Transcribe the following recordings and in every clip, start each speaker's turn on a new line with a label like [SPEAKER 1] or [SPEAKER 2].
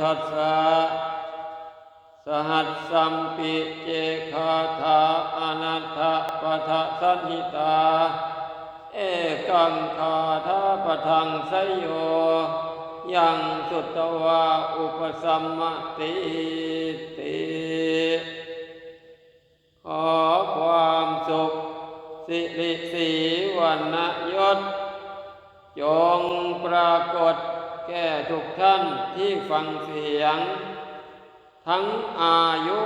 [SPEAKER 1] ทัสสะสหัสสัมปิเจคาถาอนัตถปะทะสันหิตา เอกังคาถาปะทังสยโย ยังสุตตวาอุปสัมมติติขอความสุข สิริสีวันนยศ จงปรากฏ แก่ทุกท่านที่ฟังเสียง ทั้งอายุ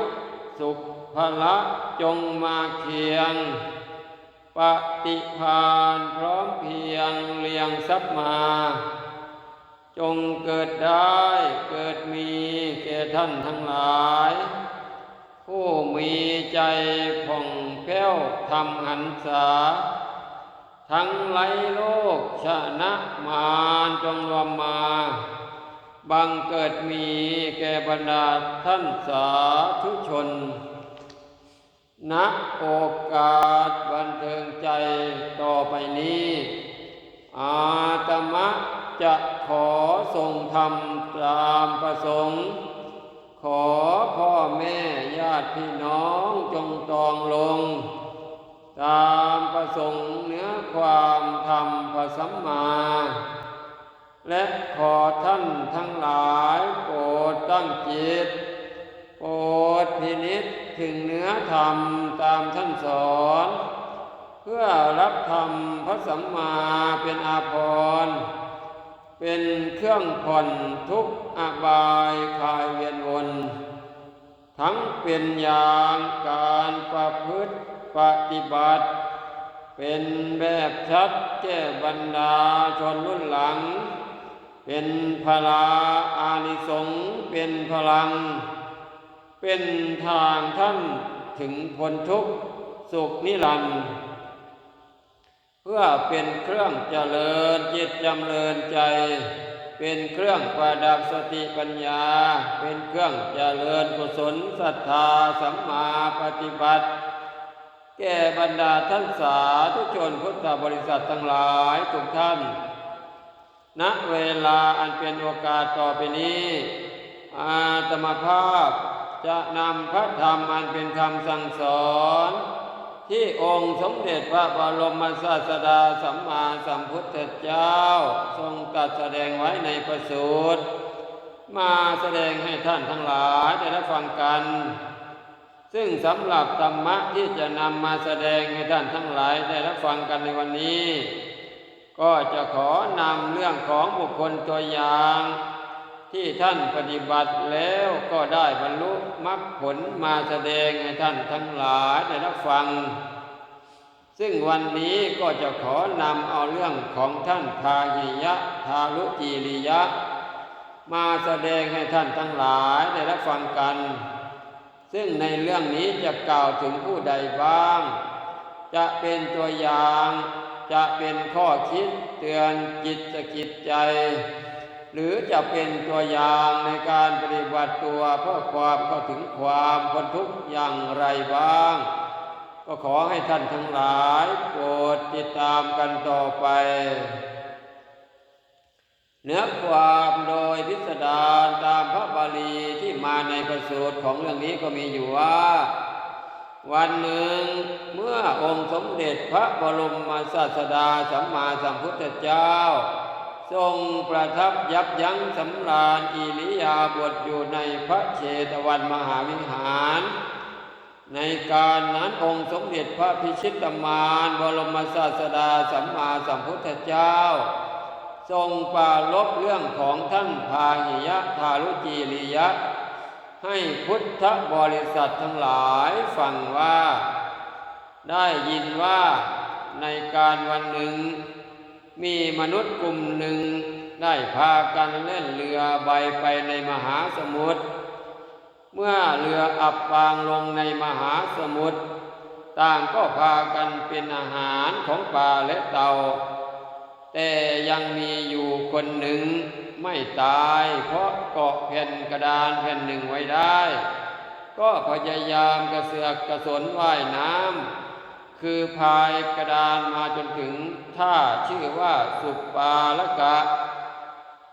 [SPEAKER 1] สุขภละจงมาเคียง ปฏิพานพร้อมเพียงเลียงทรัพมา จงเกิดได้เกิดมีแก่ท่านทั้งหลาย ผู้มีใจผ่องแผ้วทำหันษา ทั้งไลโลกชนะมารจงรวมมา บังเกิดมีแก่บรรดาท่านสาธุชนณโอกาสบันเทิงใจต่อไปนี้ อาตมะจะขอส่งธรรมตามประสงค์ ขอพ่อแม่ญาติพี่น้องจงตองลง ตามประสงค์ ความธรรมพระสัมมา และขอท่านทั้งหลายโปรดตั้งจิต โปรดพินิษถึงเนื้อธรรมตามท่านสอน เพื่อรับธรรมพระสัมมาเป็นอาภรณ์เป็นเครื่องผ่อนทุกอบายคลายเวียนวนทั้งเป็นอย่างการประพฤติปฏิบัติ เป็นแบบชัดแก่บรรดาชนรุ่นหลัง เป็นพลาอานิสงเป็นพลัง เป็นทางท่านถึงพ้นทุกข์สุขนิรันดร์เพื่อเป็นเครื่องเจริญจิตจำเริญใจ เป็นเครื่องประดับสติปัญญา เป็นเครื่องเจริญกุศลศรัทธาสัมมาปฏิบัติ แก่บรรดาท่านสาธุชนพุทธบริษัททั้งหลายทุกท่าน ณ เวลาอันเป็นโอกาสต่อไปนี้ อาตมาภาพจะนำพระธรรมอันเป็นคำสั่งสอน ที่องค์สมเด็จพระบรมศาสดาสัมมาสัมพุทธเจ้า ทรงตรัสแสดงไว้ในประสูตร มาแสดงให้ท่านทั้งหลายได้รับฟังกัน ซึ่งสำหรับธรรมะที่จะนำมาแสดงให้ท่านทั้งหลายได้รับฟังกันในวันนี้ ก็จะขอนำเรื่องของบุคคลตัวอย่าง ที่ท่านปฏิบัติแล้วก็ได้บรรลุมรรคผลมาแสดงให้ท่านทั้งหลายได้รับฟัง ซึ่งวันนี้ก็จะขอนำเอาเรื่องของท่านทาหิยะทารุจีริยะ มาแสดงให้ท่านทั้งหลายได้รับฟังกัน ซึ่งในเรื่องนี้จะกล่าวถึงผู้ใดบ้าง จะเป็นตัวอย่าง จะเป็นข้อคิดเตือนจิตสกิจใจ หรือจะเป็นตัวอย่างในการปฏิบัติตัวเพื่อความเข้าถึงความพ้นทุกข์อย่างไรบ้าง ก็ขอให้ท่านทั้งหลายโปรดติดตามกันต่อไป เนื้อความโดยพิสดารตามพระบาลีที่มาในประสูตรของเรื่องนี้ก็มีอยู่ว่า วันหนึ่งเมื่อองค์สมเด็จพระบรมศาสดาสัมมาสัมพุทธเจ้า ทรงประทับยับยั้งสำราญอิริยาบถอยู่ในพระเชตวันมหาวิหารในการนั้นองค์สมเด็จพระพิชิตมารบรมศาสดาสัมมาสัมพุทธเจ้า ทรงปรารบเรื่องของท่านพาหิยะทารุจีริยะ ให้พุทธบริษัททั้งหลายฟังว่า ได้ยินว่าในการวันหนึ่ง มีมนุษย์กลุ่มหนึ่งได้พากันเล่นเรือใบไปในมหาสมุทร เมื่อเรืออับปางลงในมหาสมุทร ต่างก็พากันเป็นอาหารของปลาและเต่า แต่ยังมีอยู่คนหนึ่งไม่ตาย เพราะเกาะแผ่นกระดานแผ่นหนึ่งไว้ได้ ก็พยายามกระเสือกกระสนว่ายน้ำคือพายกระดานมาจนถึงท่าชื่อว่าสุปาละกะ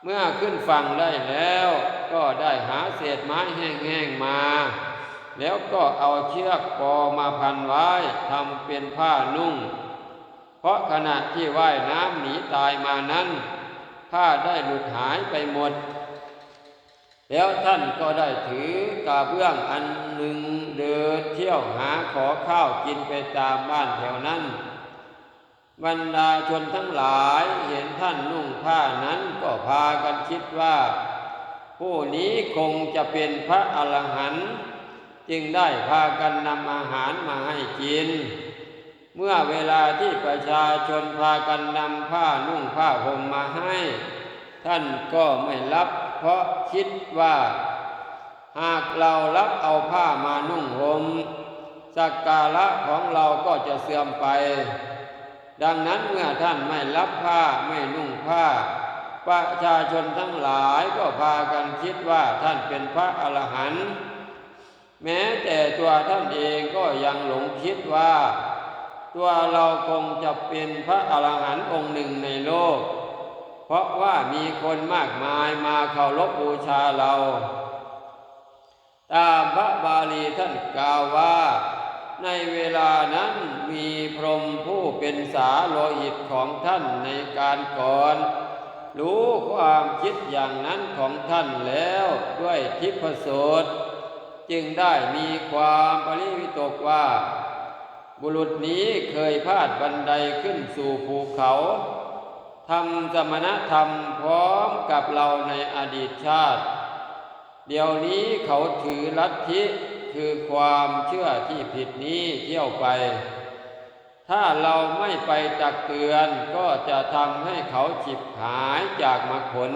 [SPEAKER 1] เมื่อขึ้นฝั่งได้แล้ว ก็ได้หาเศษไม้แห้งๆมา แล้วก็เอาเชือกปอมาพันไว้ทำเป็นผ้านุ่ง เพราะขณะที่ว่ายน้ำหนีตายมานั้นผ้าได้หลุดหายไปหมด แล้วท่านก็ได้ถือกาเบื้องอันหนึ่งเดินเที่ยวหาขอข้าวกินไปตามบ้านแถวนั้นบรรดาชนทั้งหลายเห็นท่านนุ่งผ้านั้นก็พากันคิดว่า ผู้นี้คงจะเป็นพระอรหันต์จึงได้พากันนำอาหารมาให้กิน เมื่อเวลาที่ประชาชนพากันนำผ้านุ่งผ้าห่มมาให้ ท่านก็ไม่รับ เพราะคิดว่า หากเรารับเอาผ้ามานุ่งห่มสักการะของเราก็จะเสื่อมไป ดังนั้นเมื่อท่านไม่รับผ้าไม่นุ่งผ้า ประชาชนทั้งหลายก็พากันคิดว่าท่านเป็นพระอรหันต์แม้แต่ตัวท่านเองก็ยังหลงคิดว่า ตัวเราคงจะเป็นพระอรหันต์องค์หนึ่งในโลก เพราะว่ามีคนมากมายมาเคารพบูชาเรา ตามพระบาลีท่านกล่าวว่า ในเวลานั้นมีพรหมผู้เป็นสาโลหิตของท่านในการก่อน รู้ความคิดอย่างนั้นของท่านแล้วด้วยทิพโสตจึงได้มีความปริวิตกว่า บุรุษนี้เคยพาดบันไดขึ้นสู่ภูเขาทำสมณธรรมพร้อมกับเราในอดีตชาติ เดี๋ยวนี้เขาถือลัทธิคือความเชื่อที่ผิดนี้เที่ยวไป ถ้าเราไม่ไปตักเตือนก็จะทำให้เขาฉิบหายจากมรรคผล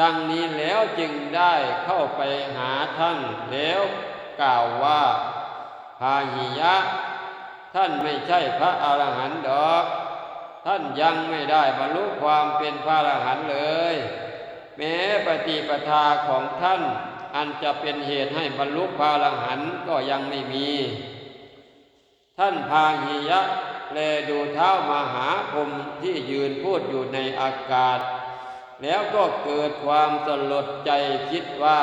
[SPEAKER 1] ดังนี้แล้วจึงได้เข้าไปหาท่านแล้วกล่าวว่าพาหิยะ ท่านไม่ใช่พระอรหันต์ดอก ท่านยังไม่ได้บรรลุความเป็นพระอรหันต์เลย แม้ปฏิปทาของท่าน อันจะเป็นเหตุให้บรรลุพระอรหันต์ก็ยังไม่มี ท่านพาหิยะแลดูเท้ามหาพรมที่ยืนพูดอยู่ในอากาศ แล้วก็เกิดความสลดใจคิดว่า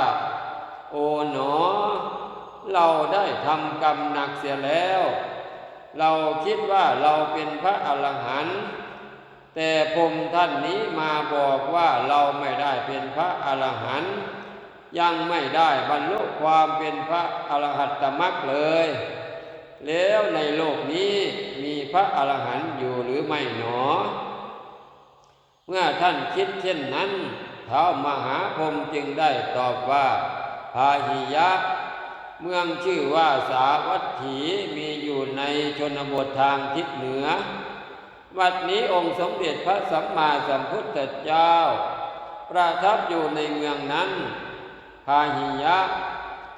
[SPEAKER 1] โอ๋หนอ เราได้ทำกรรมหนักเสียแล้ว เราคิดว่าเราเป็นพระอรหันต์แต่พรมท่านนี้มาบอกว่าเราไม่ได้เป็นพระอรหันต์ยังไม่ได้บรรลุความเป็นพระอรหัตตมรรคเลย แล้วในโลกนี้มีพระอรหันต์อยู่หรือไม่หนอ เมื่อท่านคิดเช่นนั้น เท้ามหาพรมจึงได้ตอบว่าพาหิยะ เมืองชื่อว่าสาวัตถีมีอยู่ในชนบททางทิศเหนือ วัดนี้องค์สมเด็จพระสัมมาสัมพุทธเจ้า ประทับอยู่ในเมืองนั้นพาหิยะ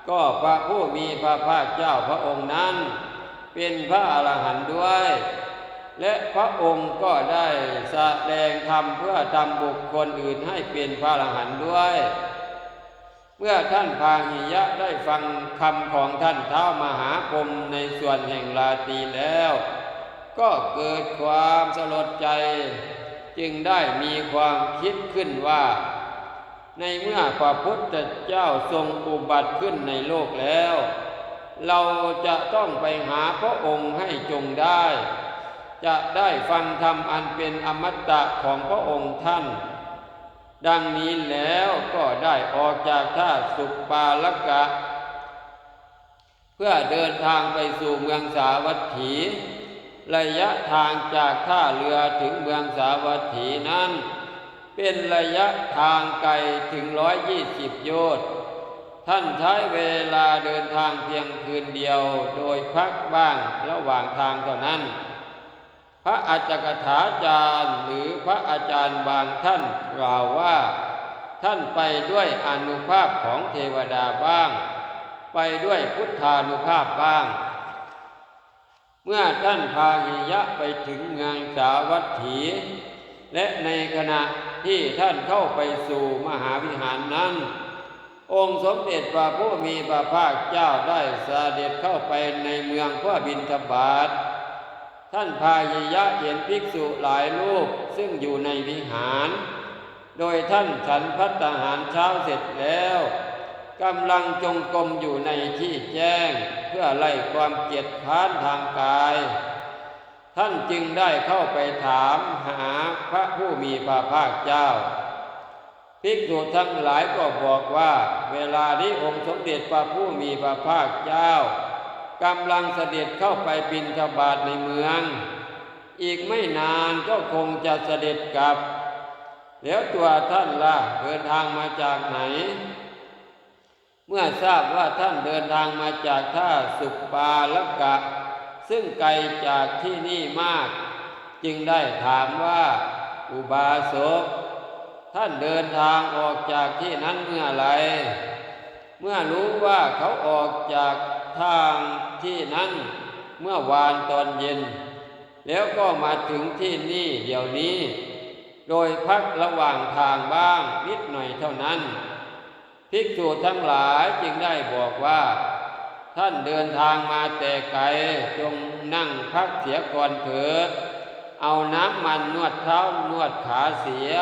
[SPEAKER 1] ก็พระผู้มีพระภาคเจ้าพระองค์นั้น เป็นพระอรหันต์ด้วย และพระองค์ก็ได้แสดงธรรมเพื่อทำบุคคลอื่นให้เป็นพระอรหันต์ด้วย เมื่อท่านพาหิยะได้ฟังคำของท่านเท้ามหาพรมในส่วนแห่งลาตีแล้ว ก็เกิดความสลดใจ จึงได้มีความคิดขึ้นว่า ในเมื่อพระพุทธเจ้าทรงอุบัติขึ้นในโลกแล้ว เราจะต้องไปหาพระองค์ให้จงได้ จะได้ฟังธรรมอันเป็นอมตะของพระองค์ท่าน ดังนี้แล้วก็ได้ออกจากท่าสุปาลกะ เพื่อเดินทางไปสู่เมืองสาวัตถี ระยะทางจากท่าเรือถึงเมืองสาวัตถีนั้น เป็นระยะทางไกลถึงร้อยยี่สิบโยชน์ท่านใช้เวลาเดินทางเพียงคืนเดียวโดยพักบ้างระหว่างทางเท่านั้น พระอาจารย์ถาจารย์หรือพระอาจารย์บางท่านกล่าวว่า ท่านไปด้วยอนุภาพของเทวดาบ้าง ไปด้วยพุทธานุภาพบ้าง เมื่อท่านพาหิยะไปถึงเมืองสาวัตถี และในขณะที่ท่านเข้าไปสู่มหาวิหารนั้นองค์สมเด็จพระผู้มีพระภาคเจ้าได้เสด็จเข้าไปในเมืองเพื่อบินทบาท ท่านพาหิยะเห็นภิกษุหลายรูปซึ่งอยู่ในวิหาร โดยท่านฉันพัตตาหารเช้าเสร็จแล้วกำลังจงกรมอยู่ในที่แจ้ง เพื่อไล่ความเกียจค้านทางกาย ท่านจึงได้เข้าไปถามหาพระผู้มีพระภาคเจ้าภิกษุทั้งหลายก็บอกว่า เวลานี้องค์สมเด็จพระผู้มีพระภาคเจ้า กำลังเสด็จเข้าไปบินทบาทในเมือง อีกไม่นานก็คงจะเสด็จกลับ แล้วตัวท่านล่ะเดินทางมาจากไหน เมื่อทราบว่าท่านเดินทางมาจากท่าสุปาลกะ ซึ่งไกลจากที่นี่มาก จึงได้ถามว่าอุบาสกท่านเดินทางออกจากที่นั้นเมื่อไร เมื่อรู้ว่าเขาออกจากทาง ที่นั้นเมื่อวานตอนเย็น แล้วก็มาถึงที่นี่เดี๋ยวนี้ โดยพักระหว่างทางบ้างนิดหน่อยเท่านั้น ภิกษุทั้งหลายจึงได้บอกว่า ท่านเดินทางมาแต่ไกลจงนั่งพักเสียก่อนเถิดเอาน้ำมันนวดเท้านวดขาเสีย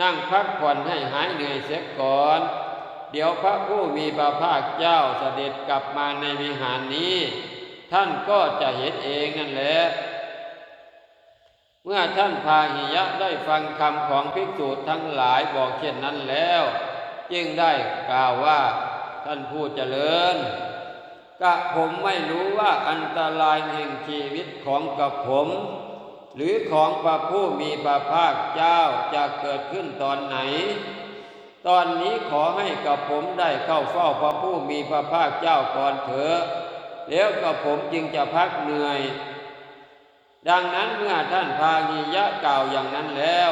[SPEAKER 1] นั่งพักผ่อนให้หายเหนื่อยเสียก่อน เดี๋ยวพระผู้มีพระภาคเจ้าเสด็จกลับมาในวิหารนี้ ท่านก็จะเห็นเองนั่นแหละเมื่อท่านพาหิยะได้ฟังคำของภิกษุทั้งหลายบอกเช่นนั้นแล้ว จึงได้กล่าวว่าท่านผู้เจริญกะผมไม่รู้ว่าอันตรายแห่งชีวิตของกับผม หรือของพระผู้มีพระภาคเจ้าจะเกิดขึ้นตอนไหน ตอนนี้ขอให้กับผมได้เข้าเฝ้าพระผู้มีพระภาคเจ้าก่อนเถอะแล้วกับผมจึงจะพักเหนื่อย ดังนั้นเมื่อท่านพาหิยะกล่าวอย่างนั้นแล้ว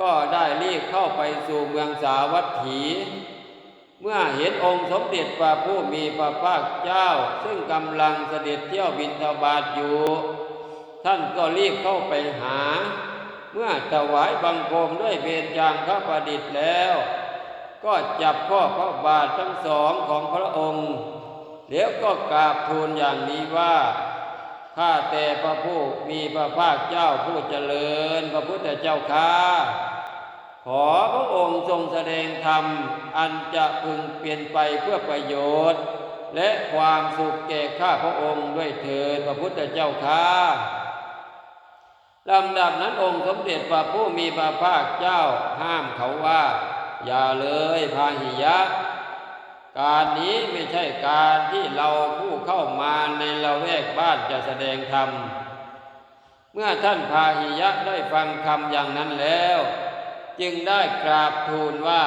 [SPEAKER 1] ก็ได้รีบเข้าไปสู่เมืองสาวัตถี เมื่อเห็นองค์สมเด็จพระผู้มีพระภาคเจ้า ซึ่งกำลังเสด็จเที่ยวบินทบาทอยู่ ท่านก็รีบเข้าไปหา เมื่อถวายบังคมด้วยเบญจางคประดิษฐ์แล้ว ก็จับข้อพระบาททั้งสองของพระองค์ แล้วก็กราบทูลอย่างนี้ว่าข้าแต่พระผู้มีพระภาคเจ้าผู้เจริญ พระพุทธเจ้าข้าขอพระองค์ทรงแสดงธรรม อันจะพึงเปลี่ยนไปเพื่อประโยชน์ และความสุขแก่ข้าพระองค์ด้วยเถิดพระพุทธเจ้าข้าลำดับนั้นองค์สมเด็จพระผู้มีพระภาคเจ้าห้ามเขาว่า อย่าเลยพาหิยะ การนี้ไม่ใช่การที่เราผู้เข้ามาในละแวกบ้านจะแสดงธรรม เมื่อท่านพาหิยะได้ฟังคำอย่างนั้นแล้ว จึงได้กราบทูลว่า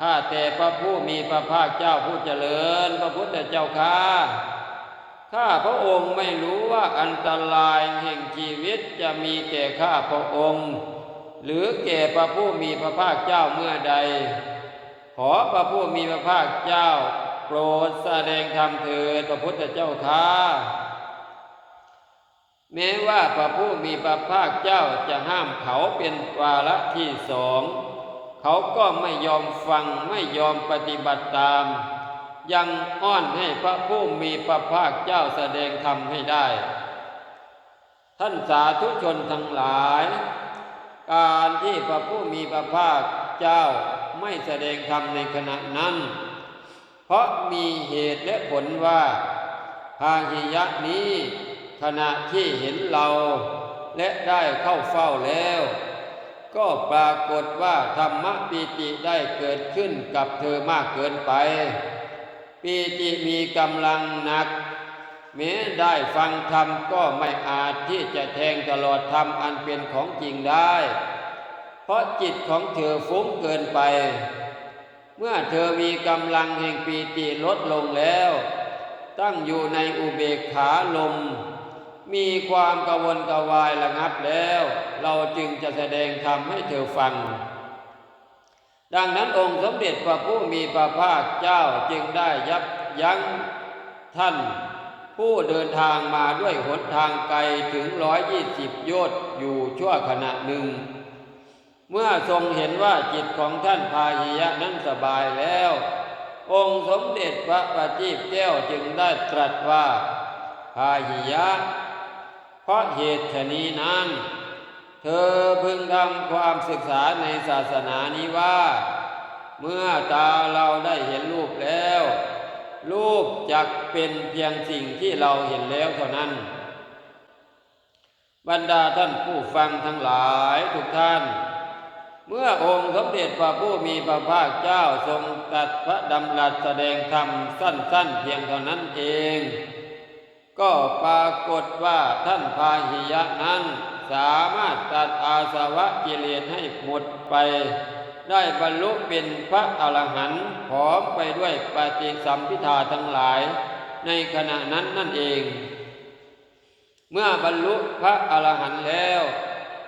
[SPEAKER 1] ข้าแต่พระผู้มีพระภาคเจ้าผู้เจริญ พระพุทธเจ้าข้าข้าพระองค์ไม่รู้ว่าอันตรายแห่งชีวิตจะมีแก่ข้าพระองค์ หรือแก่พระผู้มีพระภาคเจ้าเมื่อใด ขอพระผู้มีพระภาคเจ้า โปรดแสดงธรรมเถิดพระพุทธเจ้าข้าแม้ว่าพระผู้มีพระภาคเจ้าจะห้ามเขาเป็นวาระที่สองเขาก็ไม่ยอมฟังไม่ยอมปฏิบัติตาม ยังอ้อนให้พระผู้มีพระภาคเจ้าแสดงธรรมให้ได้ ท่านสาธุชนทั้งหลาย การที่พระผู้มีพระภาคเจ้าไม่แสดงธรรมในขณะนั้น เพราะมีเหตุและผลว่าพาหิยะนี้ขณะที่เห็นเรา และได้เข้าเฝ้าแล้ว ก็ปรากฏว่าธรรมปีติได้เกิดขึ้นกับเธอมากเกินไป ปีติมีกำลังหนัก แม้ได้ฟังธรรมก็ไม่อาจที่จะแทงตลอดธรรมอันเป็นของจริงได้ เพราะจิตของเธอฟุ้งเกินไป เมื่อเธอมีกำลังแห่งปีติลดลงแล้ว ตั้งอยู่ในอุเบกขาลม มีความกวนกวายระงับแล้ว เราจึงจะแสดงธรรมให้เธอฟัง ดังนั้นองค์สมเด็จพระผู้มีพระภาคเจ้าจึงได้ยับยั้งท่าน ผู้เดินทางมาด้วยหนทางไกลถึงร้อยยี่สิบโยชน์อยู่ชั่วขณะหนึ่ง เมื่อทรงเห็นว่าจิตของท่านพาหิยะนั้นสบายแล้ว องค์สมเด็จพระปฏิบแก้วจึงได้ตรัสว่าพาหิยะ เพราะเหตุชนี้นั้น เธอพึงทำความศึกษาในศาสนานี้ว่า เมื่อตาเราได้เห็นรูปแล้ว รูปจักเป็นเพียงสิ่งที่เราเห็นแล้วเท่านั้น บรรดาท่านผู้ฟังทั้งหลายทุกท่าน เมื่อองค์สมเด็จพระผู้มีพระภาคเจ้าทรงตรัสพระดำรัสแสดงธรรมสั้น ๆ เพียงเท่านั้นเอง ก็ปรากฏว่าท่านพาหิยะนั้นสามารถตัดอาสวะกิเลสให้หมดไป ได้บรรลุเป็นพระอรหันต์พร้อมไปด้วยปฏิสัมพิทาทั้งหลาย ในขณะนั้นนั่นเอง เมื่อบรรลุพระอรหันต์แล้ว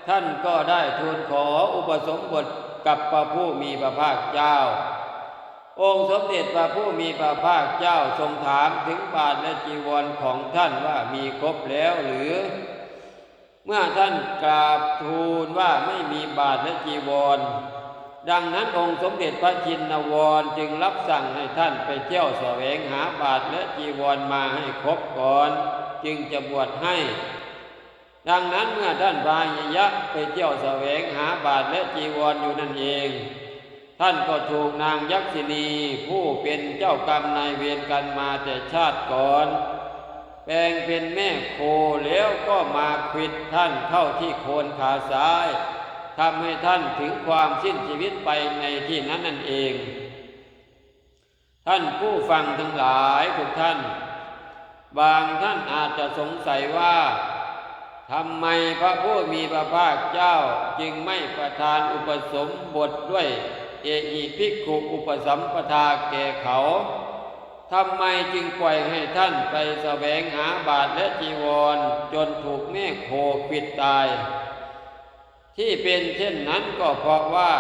[SPEAKER 1] ท่านก็ได้ทูลขออุปสมบทกับพระผู้มีพระภาคเจ้า องค์สมเด็จพระผู้มีพระภาคเจ้าทรงถามถึงบาทและจีวรของท่านว่ามีครบแล้วหรือ เมื่อท่านกราบทูลว่าไม่มีบาทและจีวร ดังนั้นองค์สมเด็จพระจินนวรจึงรับสั่งให้ท่านไปเที่ยวแสวงหาบาทและจีวรมาให้ครบก่อน จึงจะบวชให้ ดังนั้นเมื่อท่านพายยะไปเที่ยวแสวงหาบาทและจีวรออยู่นั่นเอง ท่านก็ถูกนางยักษินีผู้เป็นเจ้ากรรมนายเวรกันมาแต่ชาติก่อน แปลงเป็นแม่โคแล้วก็มาควิดท่านเข้าที่โคนขาซ้าย ทำให้ท่านถึงความสิ้นชีวิตไปในที่นั้นนั่นเอง ท่านผู้ฟังทั้งหลายทุกท่าน บางท่านอาจจะสงสัยว่าทำไมพระผู้มีพระภาคเจ้าจึงไม่ประทานอุปสมบทด้วย เอหิภิกขุอุปสัมปทาแก่เขาทำไมจึงปล่อยให้ท่านไปแสวงหาบาทและจีวร จนถูกแม่โคปิดตาย ที่เป็นเช่นนั้นก็เพราะว่า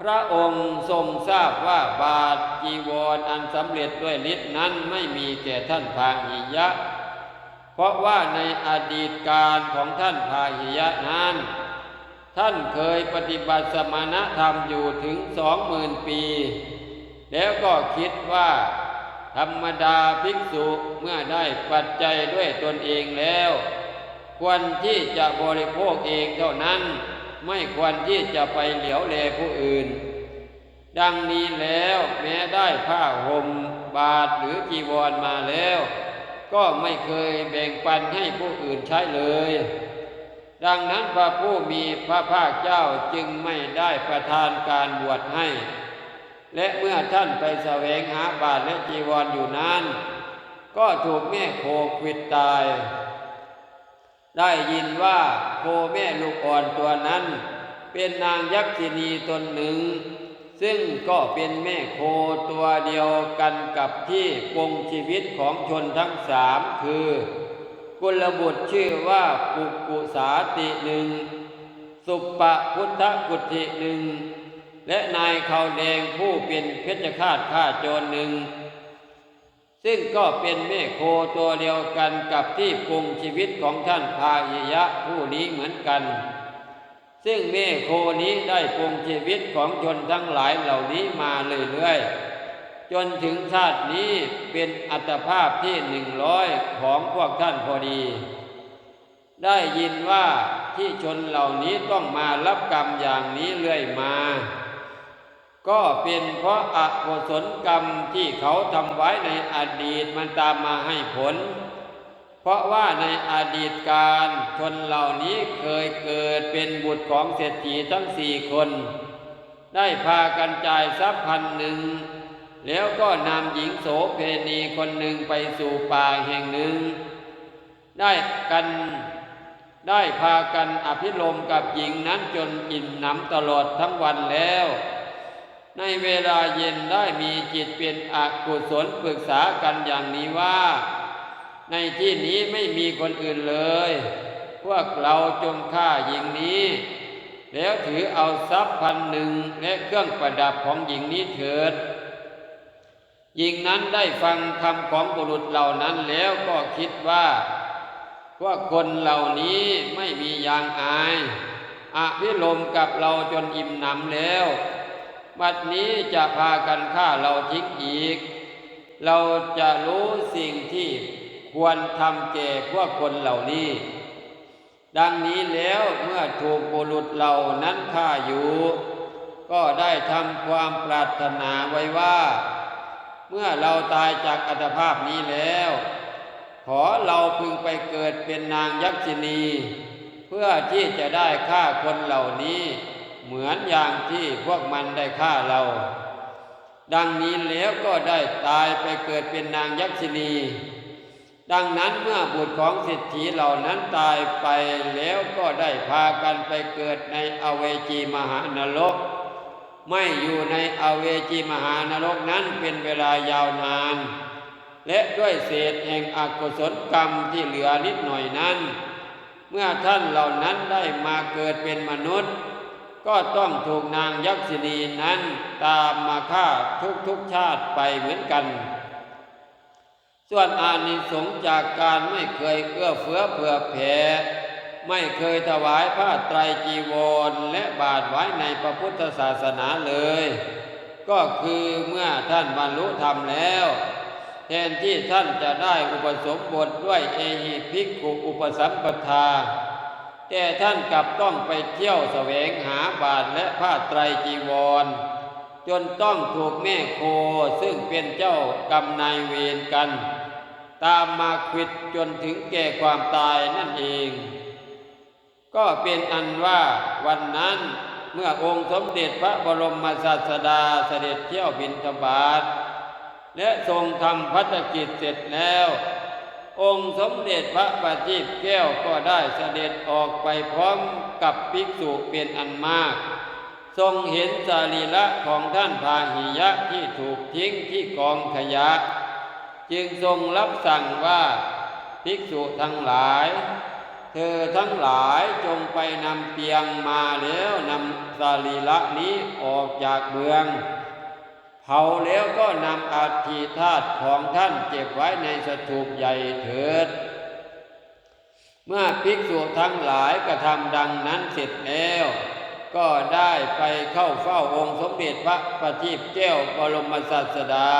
[SPEAKER 1] พระองค์ทรงทราบว่าบาทจีวรอันสำเร็จด้วยฤทธิ์นั้นไม่มีแก่ท่านพาหิยะ เพราะว่าในอดีตการของท่านพาหิยะนั้น ท่านเคยปฏิบัติสมณธรรมอยู่ถึงสองหมื่นปี แล้วก็คิดว่า ธรรมดาภิกษุเมื่อได้ปัจจัยด้วยตนเองแล้ว ควรที่จะบริโภคเองเท่านั้น ไม่ควรที่จะไปเหลียวแลผู้อื่น ดังนี้แล้วแม้ได้ผ้าห่มบาทหรือจีวรมาแล้ว ก็ไม่เคยแบ่งปันให้ผู้อื่นใช้เลย ดังนั้นพระผู้มีพระภาคเจ้าจึงไม่ได้ประทานการบวชให้ และเมื่อท่านไปแสวงหาบาทและจีวรออยู่นั้น ก็ถูกแม่โคควิดตาย ได้ยินว่าโคแม่ลูกอ่อนตัวนั้น เป็นนางยักษินีตนหนึ่ง ซึ่งก็เป็นแม่โคตัวเดียวกันกับที่ปงชีวิตของชนทั้งสามคือกุลบุตรชื่อว่าปุกกุสาติหนึ่ง สุปปะพุทธกุติหนึ่ง และนายเขาแดงผู้เป็นเพชฌฆาตฆ่าโจรหนึ่ง ซึ่งก็เป็นแม่โคตัวเดียวกันกับที่ปรุงชีวิตของท่านพาหิยะผู้นี้เหมือนกัน ซึ่งแม่โคนี้ได้ปรุงชีวิตของชนทั้งหลายเหล่านี้มาเรื่อยๆจนถึงชาตินี้เป็นอัตภาพที่หนึ่งร้อยของพวกท่านพอดี ได้ยินว่าที่ชนเหล่านี้ต้องมารับกรรมอย่างนี้เรื่อยมา ก็เป็นเพราะอกุศลกรรมที่เขาทำไว้ในอดีตมันตามมาให้ผล เพราะว่าในอดีตการชนเหล่านี้เคยเกิดเป็นบุตรของเศรษฐีทั้งสี่คน ได้พากันจ่ายทรัพย์พันหนึ่ง แล้วก็นำหญิงโสเพณีคนหนึ่งไปสู่ป่าแห่งหนึ่ง ได้กันได้พากันอภิรมกับหญิงนั้นจนอิ่มหนำตลอดทั้งวันแล้ว ในเวลาเย็นได้มีจิตเป็นอกุศลปรึกษากันอย่างนี้ว่า ในที่นี้ไม่มีคนอื่นเลย พวกเราจงฆ่าหญิงนี้ แล้วถือเอาทรัพย์พันหนึ่งและเครื่องประดับของหญิงนี้เถิดหญิงนั้นได้ฟังคำของบุรุษเหล่านั้นแล้วก็คิดว่า พวกคนเหล่านี้ไม่มียางอายอภิลมกับเราจนอิ่มหนำแล้ว บัดนี้จะพากันฆ่าเราทิ้งอีก เราจะรู้สิ่งที่ควรทำแก่พวกคนเหล่านี้ ดังนี้แล้วเมื่อถูกบุรุษเหล่านั้นฆ่าอยู่ ก็ได้ทำความปรารถนาไว้ว่า เมื่อเราตายจากอัตภาพนี้แล้ว ขอเราพึงไปเกิดเป็นนางยักษินี เพื่อที่จะได้ฆ่าคนเหล่านี้ เหมือนอย่างที่พวกมันได้ฆ่าเรา ดังนี้แล้วก็ได้ตายไปเกิดเป็นนางยักษินี ดังนั้นเมื่อบุตรของสิทธิเหล่านั้นตายไปแล้วก็ได้พากันไปเกิดในอเวจีมหานรก ไม่อยู่ในอเวจีมหานรกนั้นเป็นเวลายาวนาน และด้วยเศษแห่งอกุศลกรรมที่เหลือนิดหน่อยนั้น เมื่อท่านเหล่านั้นได้มาเกิดเป็นมนุษย์ ก็ต้องถูกนางยักษินีนั้นตามมาฆ่าทุกๆชาติไปเหมือนกัน ส่วนอานิสงส์จากการไม่เคยเอื้อเฟื้อเผื่อแผ่ไม่เคยถวายผ้าไตรจีวรและบาทไว้ในพระพุทธศาสนาเลย ก็คือเมื่อท่านบรรลุธรรมแล้ว แทนที่ท่านจะได้อุปสมบทด้วยเอหิภิกขุอุปสัมปทา แต่ท่านกลับต้องไปเที่ยวแสวงหาบาทและผ้าไตรจีวร จนต้องถูกแม่โคซึ่งเป็นเจ้ากรรมนายเวรกัน ตามมาควิดจนถึงแก่ความตายนั่นเอง ก็เป็นอันว่าวันนั้นเมื่อองค์สมเด็จพระบรมศาสดาเสด็จเที่ยวบินทบาทและทรงทำพัฒกิจเสร็จแล้ว องค์สมเด็จพระบัณฑิตแก้วก็ได้เสด็จออกไปพร้อมกับภิกษุเป็นอันมาก ทรงเห็นสรีระของท่านพาหิยะที่ถูกทิ้งที่กองขยะ จึงทรงรับสั่งว่าภิกษุทั้งหลาย เธอทั้งหลายจงไปนำเปียงมาแล้วนำสรีระนี้ออกจากเมือง ผาแล้วก็นำอาทิธาตุของท่านเก็บไว้ในสถูปใหญ่เถิด เมื่อภิกษุทั้งหลายกระทำดังนั้นเสร็จแล้ว ก็ได้ไปเข้าเฝ้าองค์สมเด็จพระประทีปแก้วบรมศาสดา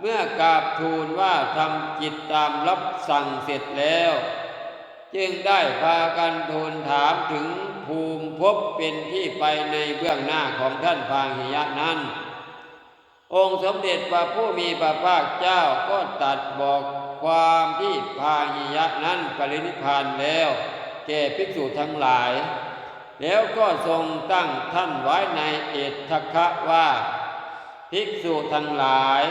[SPEAKER 1] เมื่อกราบทูลว่าทำจิตตามรับสั่งเสร็จแล้ว จึงได้พากันทูลถามถึงภูมิภพเป็นที่ไปในเบื้องหน้าของท่านพาหิยะนั้น องค์สมเด็จพระผู้มีพระภาคเจ้าก็ตัดบอกความที่พาหิยะนั้นปรินิพานแล้ว แก่ภิกษุทั้งหลาย แล้วก็ทรงตั้งท่านไว้ในเอตทคะว่า ภิกษุทั้งหลาย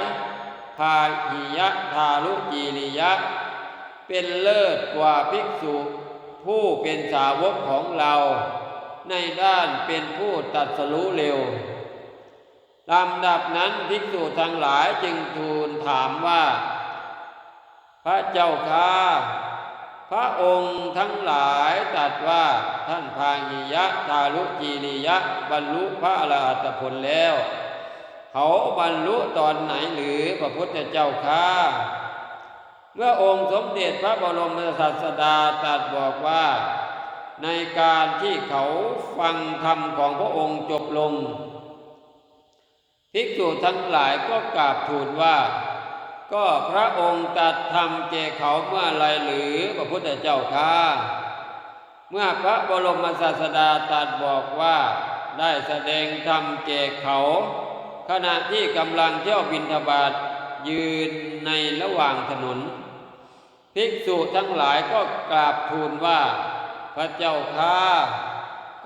[SPEAKER 1] พาหิยะทารุจีริยะ เป็นเลิศกว่าภิกษุผู้เป็นสาวกของเรา ในด้านเป็นผู้ตัดสรู้เร็ว ลำดับนั้นภิกษุทั้งหลายจึงทูลถามว่า พระเจ้าข้าพระองค์ทั้งหลายตรัสว่าท่านพาหิยะทารุจีริยะ บรรลุพระอรหัตผลแล้ว เขาบรรลุตอนไหนหรือพระพุทธเจ้าข้าเมื่อองค์สมเด็จพระบรมศาสดาตรัสบอกว่า ในการที่เขาฟังธรรมของพระองค์จบลง ภิกษุทั้งหลายก็กราบทูลว่า ก็พระองค์ตรัสธรรมแก่เขาเมื่อไรหรือพระพุทธเจ้าข้าเมื่อพระบรมศาสดาตรัสบอกว่าได้แสดงธรรมแก่เขา ขณะที่กำลังเที่ยวบินทบาทยืนในระหว่างถนน ภิกษุทั้งหลายก็กราบทูลว่า พระเจ้าข้า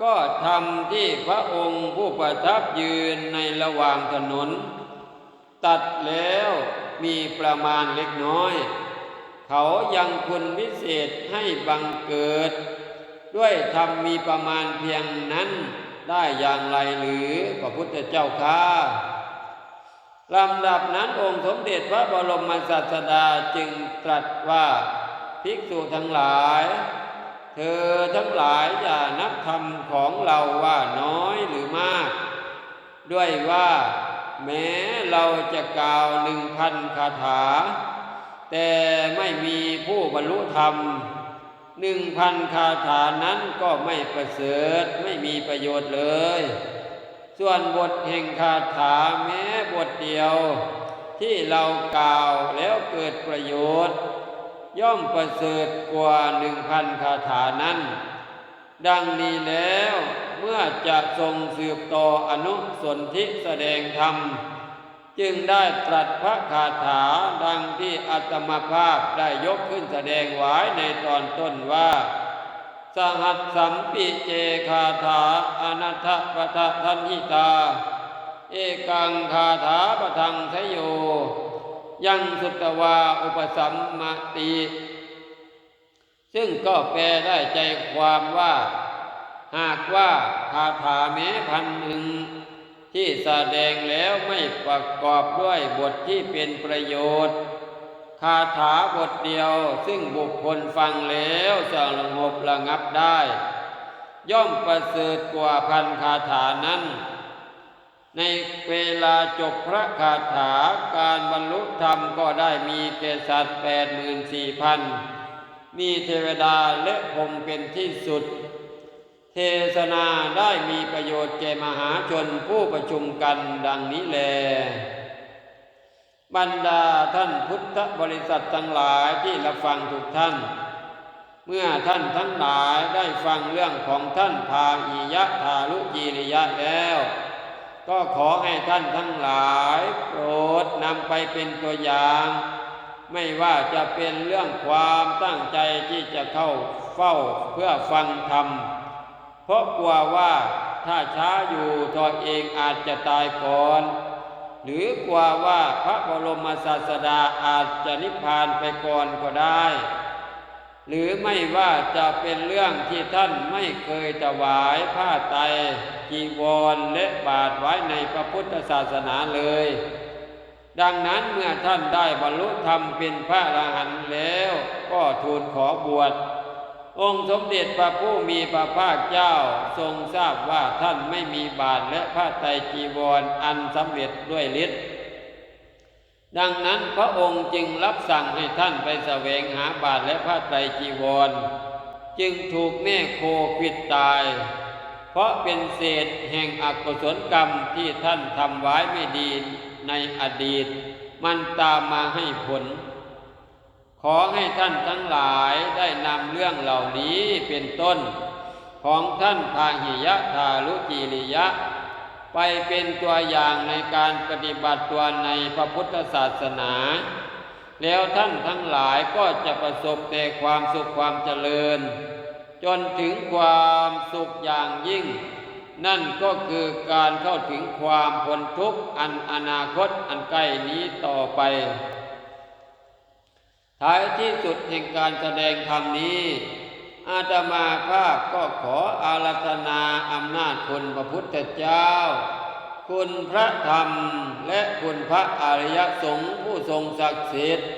[SPEAKER 1] ก็ทำที่พระองค์ผู้ประทับยืนในระหว่างถนน ตัดแล้วมีประมาณเล็กน้อย เขายังคุณวิเศษให้บังเกิด ด้วยทำมีประมาณเพียงนั้นได้อย่างไรหรือพระพุทธเจ้าข้าลำดับนั้นองค์สมเด็จพระบรมศาสดาจึงตรัสว่าภิกษุทั้งหลาย เธอทั้งหลายอย่านับธรรมของเราว่าน้อยหรือมาก ด้วยว่าแม้เราจะกล่าวหนึ่งพันคาถา แต่ไม่มีผู้บรรลุธรรมหนึ่งพันคาถานั้นก็ไม่ประเสริฐไม่มีประโยชน์เลย ส่วนบทแห่งคาถาแม้บทเดียว ที่เรากล่าวแล้วเกิดประโยชน์ ย่อมประเสริฐกว่าหนึ่งพันคาถานั้น ดังนี้แล้วเมื่อจะทรงสืบต่ออนุสนธิแสดงธรรม จึงได้ตรัสพระคาถาดังที่อัตมภาพได้ยกขึ้นแสดงไว้ในตอนต้นว่า สหัสสัมปิเจคาถาอนัตถปทะทันหิตา เอกังคาถาปะทังทโย ยังสุตวาอุปสัมมติ ซึ่งก็แปลได้ใจความว่า หากว่าคาถาแม้พันหนึ่ง ที่แสดงแล้วไม่ประกอบด้วยบทที่เป็นประโยชน์คาถาบทเดียวซึ่งบุคคลฟังแล้วสงบระงับได้ ย่อมประเสริฐกว่าพันคาถานั้น ในเวลาจบพระคาถาการบรรลุธรรมก็ได้มีแก่สัตว์แปดหมื่นสี่พันมีเทวดาและพรมเป็นที่สุด เทศนาได้มีประโยชน์แก่มหาชนผู้ประชุมกันดังนี้แล บรรดาท่านพุทธบริษัททั้งหลายที่รับฟังทุกท่าน เมื่อท่านทั้งหลายได้ฟังเรื่องของท่านพาอิยะทาลุจีริยะแล้ว ก็ขอให้ท่านทั้งหลายโปรดนำไปเป็นตัวอย่าง ไม่ว่าจะเป็นเรื่องความตั้งใจที่จะเข้าเฝ้าเพื่อฟังธรรม เพราะกลัวว่าถ้าช้าอยู่ตัวเองอาจจะตายก่อน หรือกลัวว่าพระบรมศาสดาอาจจะนิพพานไปก่อนก็ได้ หรือไม่ว่าจะเป็นเรื่องที่ท่านไม่เคยถวายผ้าไตรจีวรและบาทไว้ในพระพุทธศาสนาเลย ดังนั้นเมื่อท่านได้บรรลุธรรมเป็นพระอรหันต์แล้วก็ทูลขอบวช องค์สมเด็จพระผู้มีพระภาคเจ้าทรงทราบว่าท่านไม่มีบาทและผ้าไตรจีวรอันสำเร็จด้วยฤทธิ์ ดังนั้นพระองค์จึงรับสั่งให้ท่านไปแสวงหาบาทและผ้าไตรจีวร จึงถูกแม่โควิดตาย เพราะเป็นเศษแห่งอกุศลกรรมที่ท่านทำไว้ไม่ดีในอดีต มันตามมาให้ผล ขอให้ท่านทั้งหลายได้นำเรื่องเหล่านี้เป็นต้น ของท่านพาหิยะทาลุจีริยะ ไปเป็นตัวอย่างในการปฏิบัติตัวในพระพุทธศาสนา แล้วท่านทั้งหลายก็จะประสบแต่ความสุขความเจริญ จนถึงความสุขอย่างยิ่ง นั่นก็คือการเข้าถึงความพ้นทุกข์อันอนาคตอันใกล้นี้ต่อไป ท้ายที่สุดแห่งการแสดงธรรมนี้ อาตมาภาพก็ขออารัธนาอำนาจคุณพระพุทธเจ้า คุณพระธรรมและคุณพระอริยสงฆ์ผู้ทรงศักดิ์สิทธิ์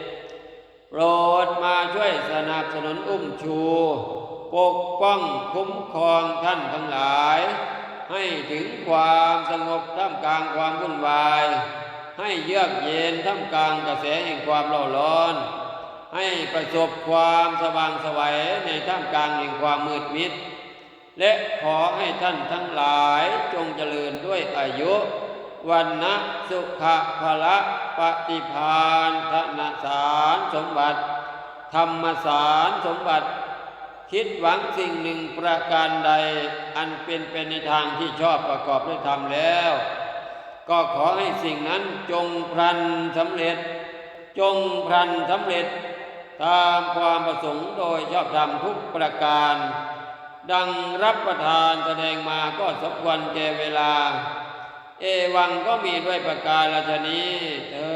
[SPEAKER 1] โปรดมาช่วยสนับสนุนอุ้มชู ปกป้องคุ้มครองท่านทั้งหลาย ให้ถึงความสงบท่ามกลางความวุ่นวาย ให้เยือกเย็นท่ามกลางกระแสแห่งความเล่าร้อน ให้ประสบความสว่างสวัยในท่ามกลางแห่งความมืดมิด และขอให้ท่านทั้งหลายจงเจริญด้วยอายุ วันนะสุขะภละปฏิพานธนสารสมบัติ ธรรมสารสมบัติ คิดหวังสิ่งหนึ่งประการใด อันเป็นไปในทางที่ชอบประกอบด้วยธรรมแล้ว ก็ขอให้สิ่งนั้นจงพลันสำเร็จ จงพลันสำเร็จ ตามความประสงค์โดยชอบธรรมทุกประการ ดังรับประทานแสดงมาก็สมควรแก่เวลา เอวังก็มีด้วยประการละชนี้เธอ